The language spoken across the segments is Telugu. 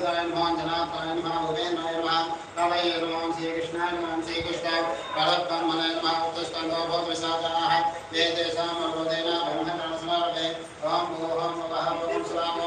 సదాయ నమో అంజనాథాయ నమ ఉదయనాయ నమ కవయ నమో శ్రీకృష్ణాయ నమో శ్రీకృష్ణ భగవత్మన్మనయ నమ ఉత్తస్కందో భోగవిశాచాః ఏతేషాం అర్వదేన బ్రహ్మకరణ స్మరతే ఓం ఓం ఓం స్వామో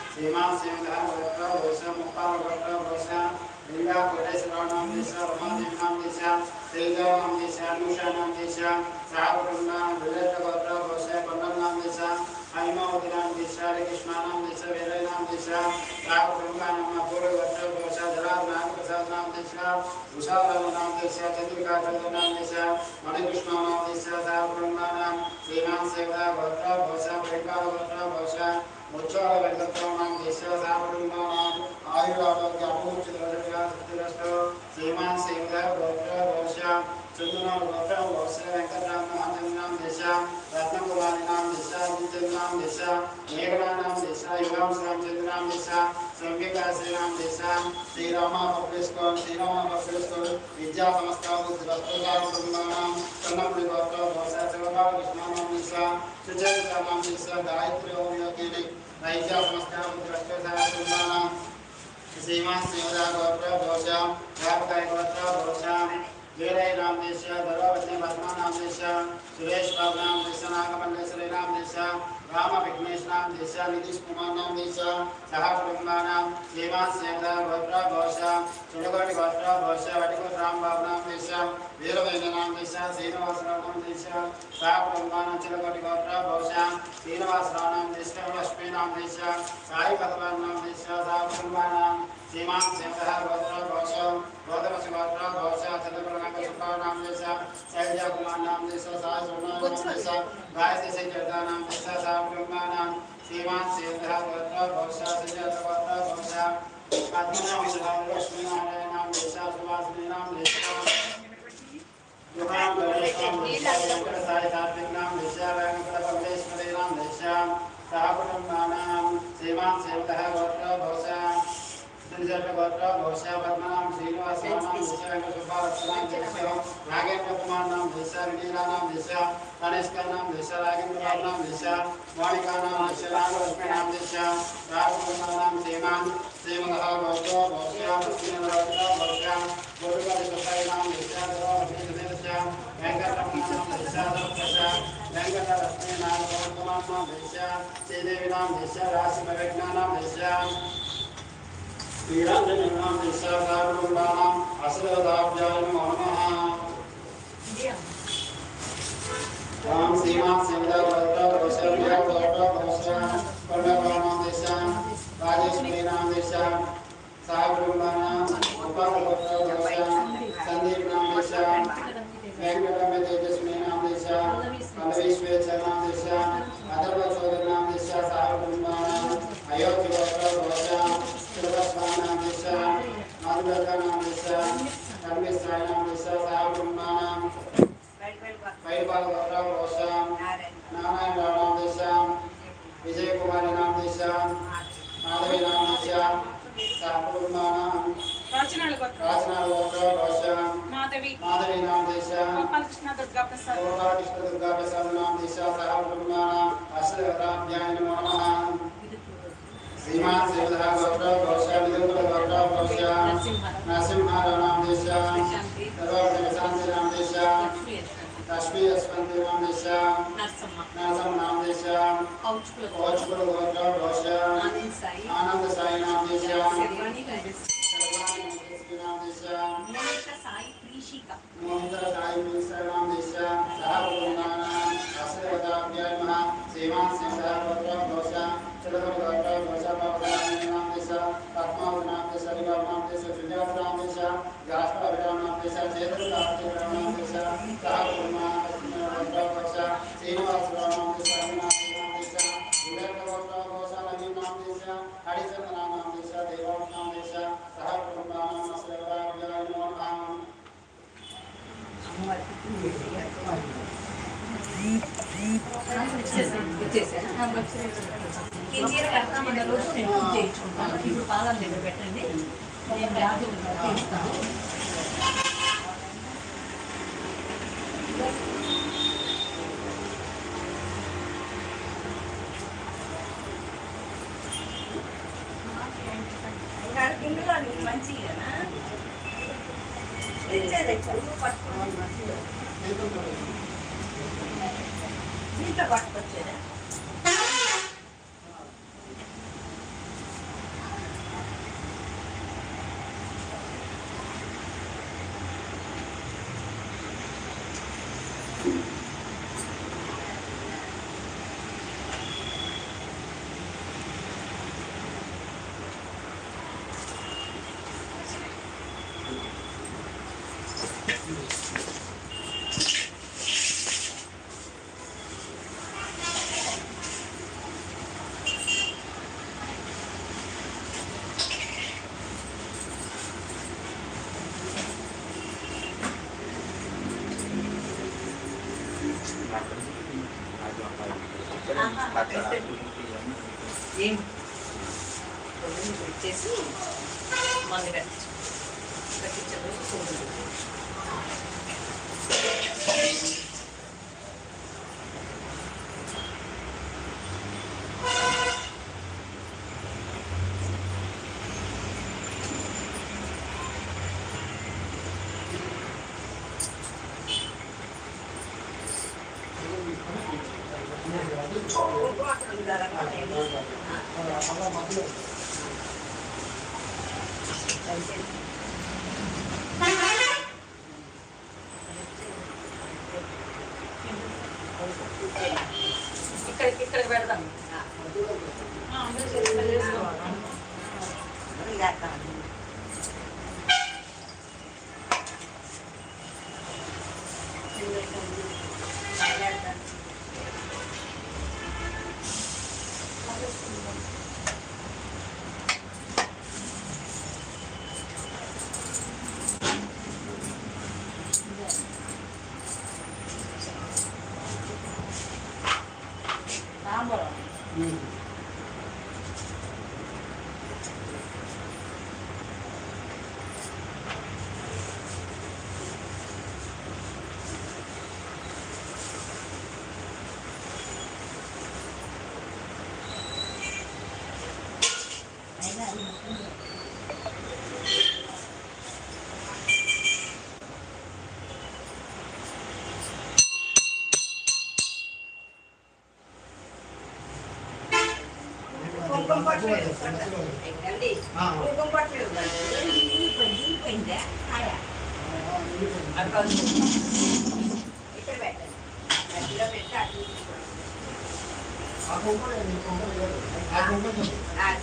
सीमा सिंहधर वक्र वैश्य मुखार वक्र वैश्य लिंगा कोटेश्वर नाम देश रमा देवी नाम देश तेजा नाम देश अनुषा नाम देश साहब नाम विलेट वक्र वैश्य पंडल नाम देश हरिमोदिनां विश्रालकृष्णानां विश्ववेदनां विश्रां रामप्रमुखानां पूर्ववर्षवशाधराजनां प्रसादनां दिश्रां उषारामनां दिश्रा चन्द्रिकाचन्द्रनां दिश्रा मणिकृष्णानां दिश्रा साब्रह्माणां श्रीनां सेवदा भद्रा भवसा भैकाल भद्रा भवसा उच्चार वेङ्कत्राणां दिश्रा साब्रह्माणां आयुरारोग्यापूर्चितरजया सत्यरष्ट श्रीमान् సుందరం గోత్రం శ్రీ వెంకటరామ మహాజనాం దిశ రత్నకులానినాం దిశ భూజనాం దిశ మేఘనానాం దిశ యుగం రామచంద్రాం దిశ సంఘికాశ్రీనాం దిశ శ్రీరామ పబ్లిస్కోన్ శ్రీరామ పబ్లిస్కోన్ విద్యా సంస్థ కుటుంబానాం సన్నపుడి గోత్రం దోశ శివబాలకృష్ణానాం దిశ సుచరితానాం దిశ గాయత్రి ఓం యోగిని వైద్యా సంస్థ కుటుంబానాం శ్రీమాన్ శ్రీవదా గోత్ర దోశ వ్యాపకాయ గోత్ర దోశ वीरय नाम देश धरोवती पद्मा नाम देश सुरेश बाबू नाम देश नागमंडेश्वरी नाम देश राम विघ्नेश नाम देश नीतीश कुमार नाम देश सह कुटुंबा नाम श्रीमान शिवदा गोत्र घोष सुडगोटी गोत्र घोष वटिकोट राम बाबू नाम देश वीरवेंद्र नाम देश श्रीनिवास राव नाम देश सह कुटुंबा नाम चिलगोटी गोत्र घोष श्रीनिवास राव नाम देश लक्ष्मी नाम देश साई भगवान नाम देश सह कुटुंबा नाम श्रीमान सिंह गोत्र घोष गौतम गोत्र घोष चंद्रप्रकाश सुब्बा नाम देश शैलजा कुमार नाम देश साय सोना नाम देश गायत्री सिंह जरदा नाम देश साह ब्रह्मा नाम श्रीमान सिंह गोत्र घोष सिंह गोत्र घोष पद्मनाभ सुधा लक्ष्मी नारायण नाम देश सुभाषिनी नाम देश युगाम गणेश नाम देश वेंकट साई कार्तिक नाम देश वेंकट परमेश्वरी नाम देश सह कुटुंबानां श्रीमान सिंह गोत्र घोष సంజర్గోత్రం ఘోషాభరణాం శ్రీనివాసానాం విశ్వరంగ సుబ్బాలక్ష్మణాం దిశ్యం నాగేంద్ర కుమార్ణాం దిశ రుడీరాణాం దిశ గణేష్కర్ణాం దిశ రాగేంద్రవర్ణాం దిశ మౌళికానాం దిశ రామలక్ష్మీణాం దిశ రామకుమారాణాం శ్రీమాన్ శ్రీమదః భోగో భోష్యాం శ్రీనివాస భోష్యాం గోపికాది సుబ్బైనాం దిశాదో అభినవేశ వెంకటరమణాం దిశాదో దశ వెంకటలక్ష్మీనాం గోపకుమార్ణాం దిశ శ్రీదేవినాం దిశ రాశి ప్రజ్ఞానాం దిశ శ్రీరాంజనాం నమో. నమః రామ భద్ర భద్ర నామ దశ వెంకటరమ తేజస్వి నామ దశ పల్లవీశ్వేచ నామ దశ అధర్వ చౌదరి నామ దశ సాగుండానాం అయోధ్య భద్ర వస శివస్వామి నామ దశ మధురక నామ దశ కర్మేశ్వరి నామ దశ సాగుండానాం నామ దశ విజయ కుమారి నామ దశ మాధవి నామ దశ సాగుండానాం రచనలు గోత్రం రాజనాథ భద్ర వస మాధవి మాధవి నామ దశ గోపాలకృష్ణ దుర్గా ప్రసాద్ గోపాలకృష్ణ దుర్గా ప్రసాద్ నామ దిశ సహకుటుంబానాం అశ్వరాభ్యాయ నమో నమః శ్రీమాన్ శివధర గౌర గౌశ విదుకుల గౌర గౌశ నరసింహారావు నామ దిశ సర్వభద్ర శాంతి నామ దిశ లక్ష్మీ యశ్వంతి నామ దిశ నరసం నామ దిశ ఓచుకుల గౌర గౌశ ఆనంద సాయి నామ దిశ సర్వాణి నామ దిశ మోహిత సాయి మిశ్ర నామ దిశ సహకుటుంబానాం అశ్వరాభ్యాయ నమః శ్రీమాన్ శివధర గౌర గౌశ చలవర గౌర గౌశ బాబు నామ దిశ పద్మావతి నామ దిశ విరామ నామ దిశ సుజాత నామ దిశ గాస్పర విరామ నామ దిశ చేతుల ఇప్పుడు పాదాల దగ్గర పెట్టండి. నేను రాజు తీస్తాను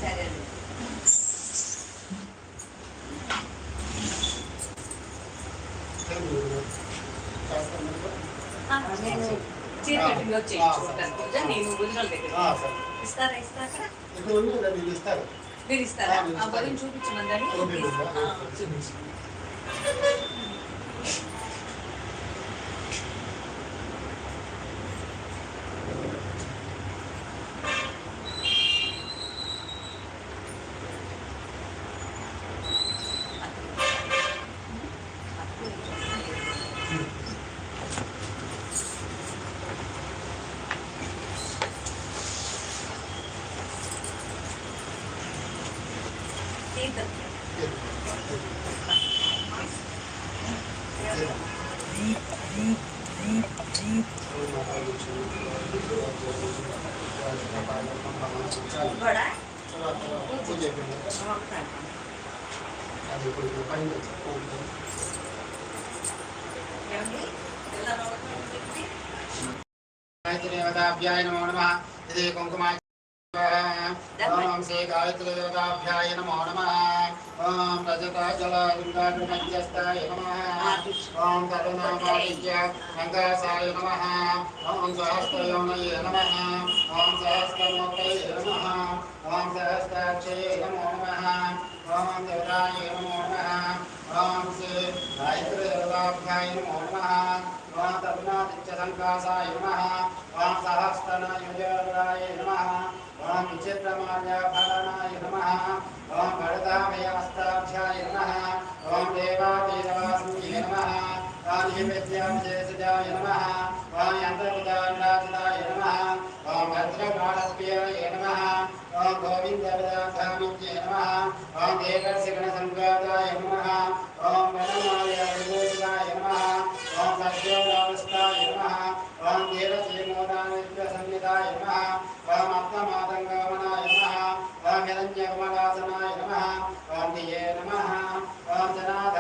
సరే అండి నేను చీర కట్టుకుని వచ్చి చూడటానికి పూజ నేను భుజనాల దగ్గర ఇస్తారా ఇస్తారా? వీళ్ళు ఇస్తారు? మీరు ఇస్తారా? ఆ చూపించమందని చూపించు. చూపించు తీర్థం కూడా పూజ అయిపోయింది ఒకసారి. అది ఇప్పుడు పైన ఏమండి? ఇలా నవ్వుతూ పెట్టి నమో నమః. ఇది కుంకుమ ఓం శ్రీ గాయత్రి దేవతాభ్యాయ నమో నమః. ఓం రజత జల దుర్గామధ్యస్థాయ నమః. ఓం కరుణామాదిత్య వెంకటాయ నమః ఓం సహస్రయోనయ నమ ఓం సహస్రమూర్తయ నమ ఓం సహస్రాక్షయ నమో నమ ఓం దేవాయ నమో నమ ఓం శ్రీ గాయత్రి నమో నమ ఓం తరుణాదిత్య సంకాసాయ నమ ఓం సహస్రనయుజరాయ నమ ఓం విచిత్రమాల్యఫలనాయ నమః ఓం భరతామయాస్తాభ్యాయ నమః ఓం దేవాదేవాసింహే నమః ఓం నివేద్యావిశేషజాయ నమః ఓం యంత్రపుదారాజాయ నమః ఓం భద్రకాళప్యాయ నమః ఓం గోవిందపదార్థామిత్యే నమః ఓం దేవర్షిగణ సంఘాతాయ ఓం వనమాయ విభూషితాయ నమః ఓం సత్యోరావస్థాయ ఓం దేవశ్రీమోదానిత్య సంహితాయ నమ. ఓం అత్తమాతంగమనాయ నమ. ఓం హిరణ్యకమలాసనాయ నమ. ఓం దియే నమ. ఓం జనాథ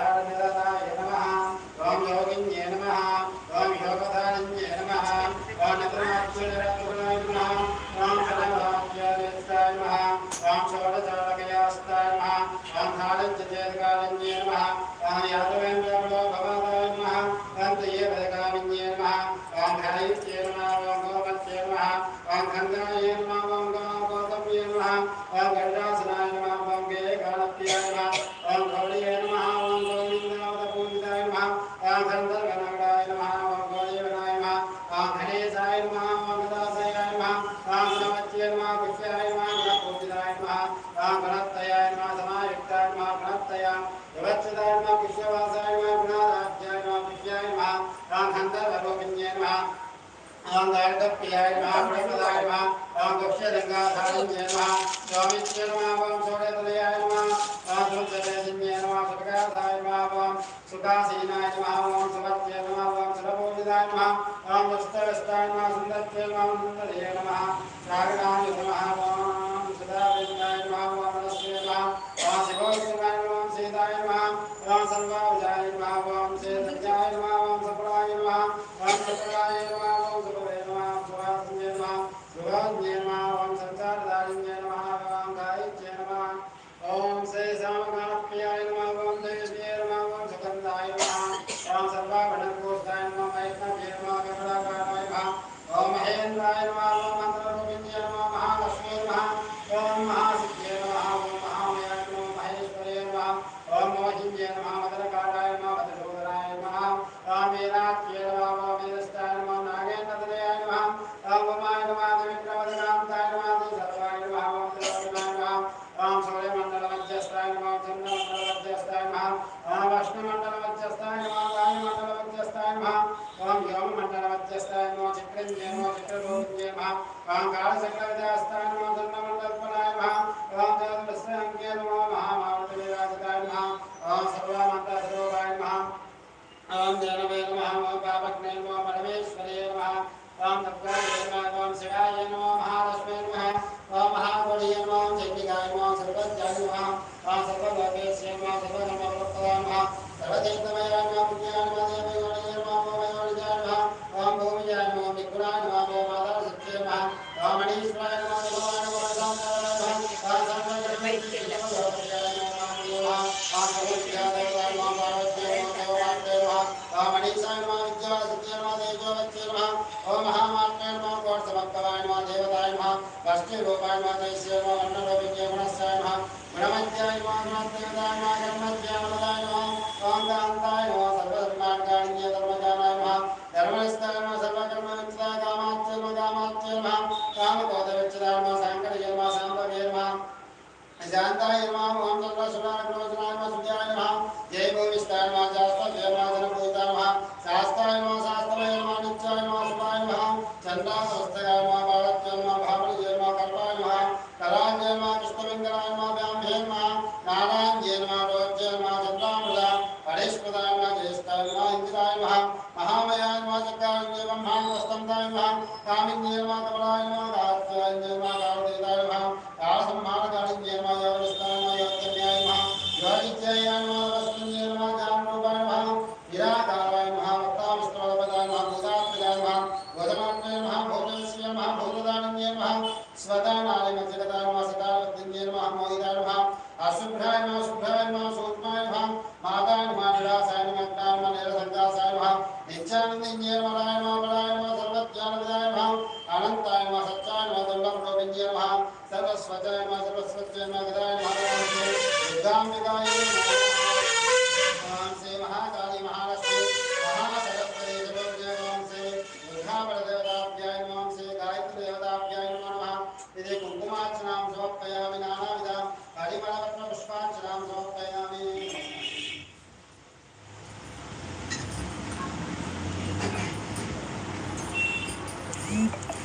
నమః ఓం గణవత్యే నమః పుష్యాయ నమః గణపూజితాయ నమః ఓం గణత్తయాయ నమః సమాయుక్తాయ నమః గణత్తయ వివత్సదాయ నమః పుష్యవాసాయ నమః గుణారాధ్యాయ నమః పుష్యాయ నమః ఓం గంధర్వలోకిన్యే నమః ఓం గార్గప్రియాయ నమః ప్రమదాయ నమః ఓం గుప్యలింగాధారిణ్యే నమః స్వామిత్యే నమః ఓం సూర్యతనయాయ నమః ఓం సుచరేసిన్యే నమః సుఖకార్థాయ నమః ఓం సుఖాసీనాయ నమః ఓం సుభత్యే నమః నమ సురపూజితాయ నమః ఓం వస్తవస్తాయ నమః. సుందర్యే నమః సుందరయే నమః. down, down,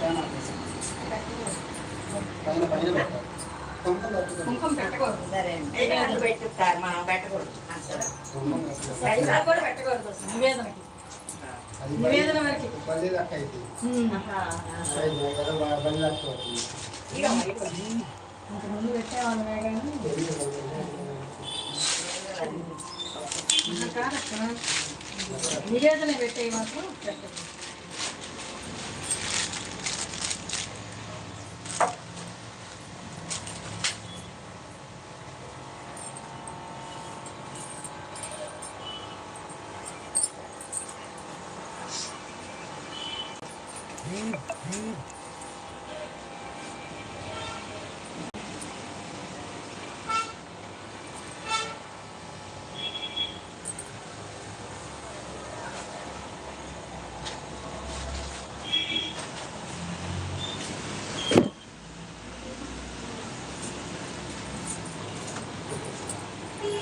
పైన పైన పెట్టాలి కుంకుమ పెట్టకూడదు. సరే పెట్టుతారు మనం పెట్టకూడదు. అంతా కూడా పెట్టకూడదు. నివేదన వరకు. పెట్టకూడదు.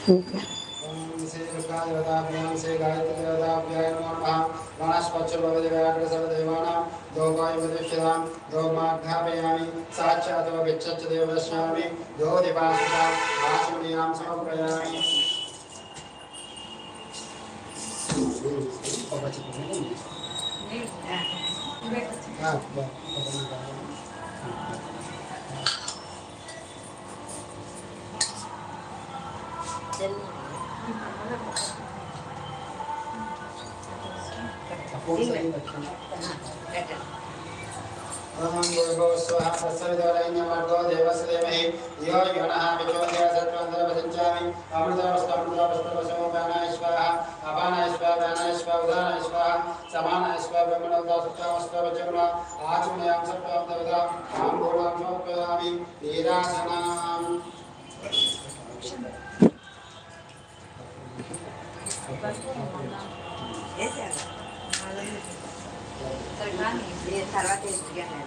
ठीक है देवताभ्यां श्री गायत्री देवताभ्याय नमो नमः वनस्पच्छ भवति गायत्रसर्वदेवानां दोपायुपदिष्यतां दोमाघ्नापयामि साक्षात् विच्छच्च देवदश्यामि दोदिपासितां भाषणीयां समर्पयामि Thank you. ओम गुरुभो स्वाहा सत्सविदवरण्यमर्गो देवस्देमहि धियो यो नः विचोदय सत्त्वन्तरपसञ्चामि अमृतमस्तमृतमस्तमसमोपानाय स्वाहा अपानाय स्वाहा व्यानाय स्वाहा उदानाय स्वाहा समानाय स्वाहा ब्रह्मणोदासुत्तमस्तवचमण आचमयां सर्वदा आं भूणां समर्पयामि वीरासनाम् Gracias. తర్వాత ఇన్సిడెంట్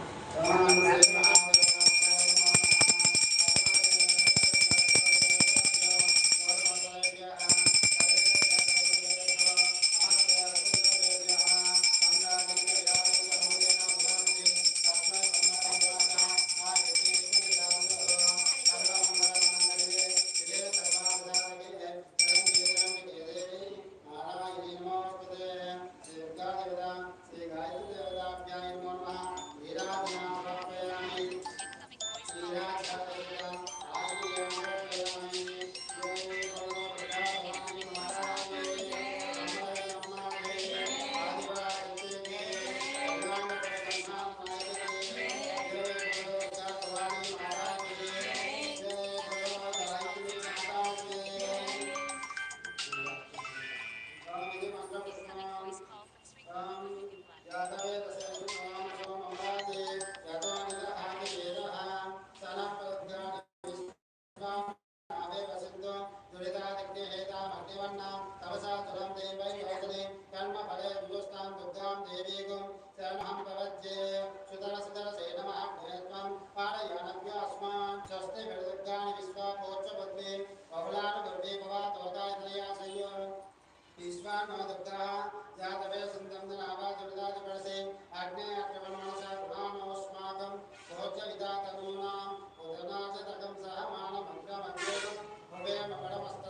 प्रसन्नां तपसा तुलं देवैरौषधे कर्मफले विदुष्टां दुर्गां देवीगुं शरणं प्रवज्ये। सुतरसुतरसे नमः भूयत्वं पारयानभ्यास्मान् स्वस्ति विदुर्गाणि विश्वापोच्चपद्मे बहुलान् गर्वे भवा तोतायतया संयो। ईश्वानो दुग्धः जातवे सुन्दन्दनावादुर्दादिपरसे आग्नेयात्रवणमनसा गुणामोऽस्माकं भोज्यविदातनूनाम् उदनाचतकं सह मानमङ्गमङ्गेयं भवेम परमस्त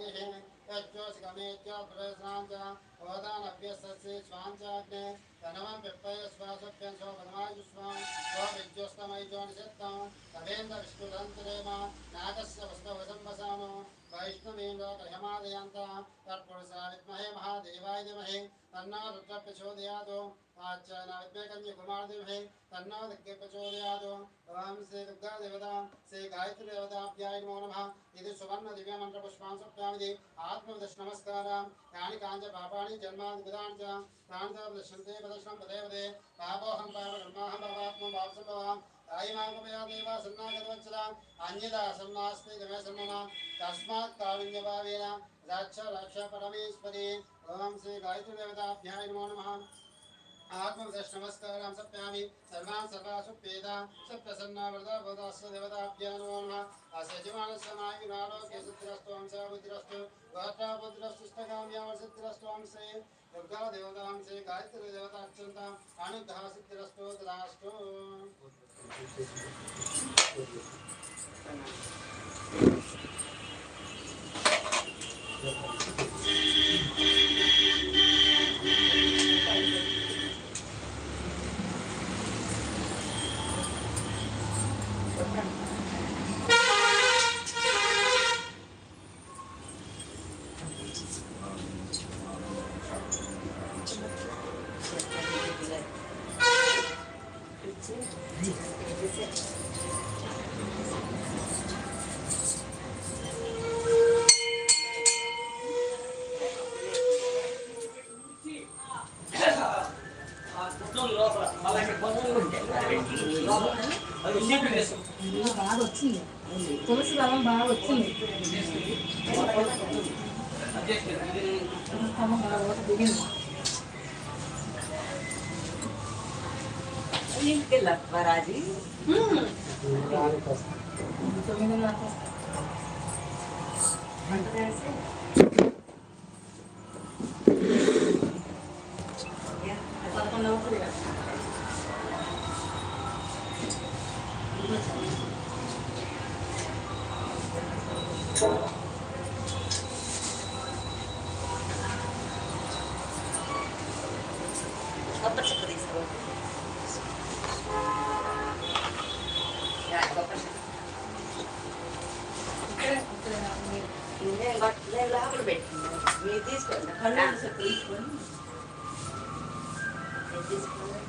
దుర్గాదిగ్నిః యజ్జోసి గమేత్య ప్రవేశనాంచ ఓదానభ్యస్తస్య స్వాంచాగ్నే ధనవం పిప్పయ శ్వాసభ్యం శోభనమాయుష్మాం స్వ విద్యోస్తమైజో నిషత్తం తవేంద్ర విష్ణురంతరేమ నాగస్య వస్తవసంవసామో వైష్ణవేంద్ర గ్రహమాదయంత తత్పురుషా విద్మహే మహాదేవాయ आचानात्मकं ये कुमारदेव है तन्नो दग्धे प्रचोदयादो भवाम से दुर्गा देवता से गायत्री देवताभ्याय नमो नमः। इति सुवर्ण दिव्य मंत्र पुष्पां सप्यामिति आत्मवदश नमस्कारां यानि काञ्च पापाणि जन्मान् गुदान् च प्राणता दृश्यन्ते प्रदर्शनं पदे पदे। पापोऽहं पापकर्माहं पापात्मं पापसम्भवाम् तायिमाङ्गमया देवा सन्नागतवत्सलाम् अन्यदा सन्नास्ति गमे सन्मम तस्मात् कारुण्यभावेन राक्ष राक्ष परमेश्वरी। ओम श्री गायत्री देवताभ्याय नमो नमः। आत्मदश नमस्कारां सप्यामि सर्वान् सर्वासु पेदां सप्रसन्ना वरदा भवदास्व देवताभ्या नमो नमः असजमानस्य मायुरालोक्य सुद्रस्त्वां स बुद्धिरस्तु गात्रा बुद्धिरस्तुष्टगाम्यां सिद्धिरस्त्वां से दुर्गा देवतां से गायत्री देवताक्षन्ताम् अनुग्रह सिद्धिरस्तु तदास्तु బాగా వచ్చింది తులసి బలం బాగా వచ్చింది క్రమం బాగా కొబ్బరి చెప్పు తీసుకో నేను లోపల పెట్టింది. మీరు తీసుకోండి కళ్ళు మీరు తీసుకోండి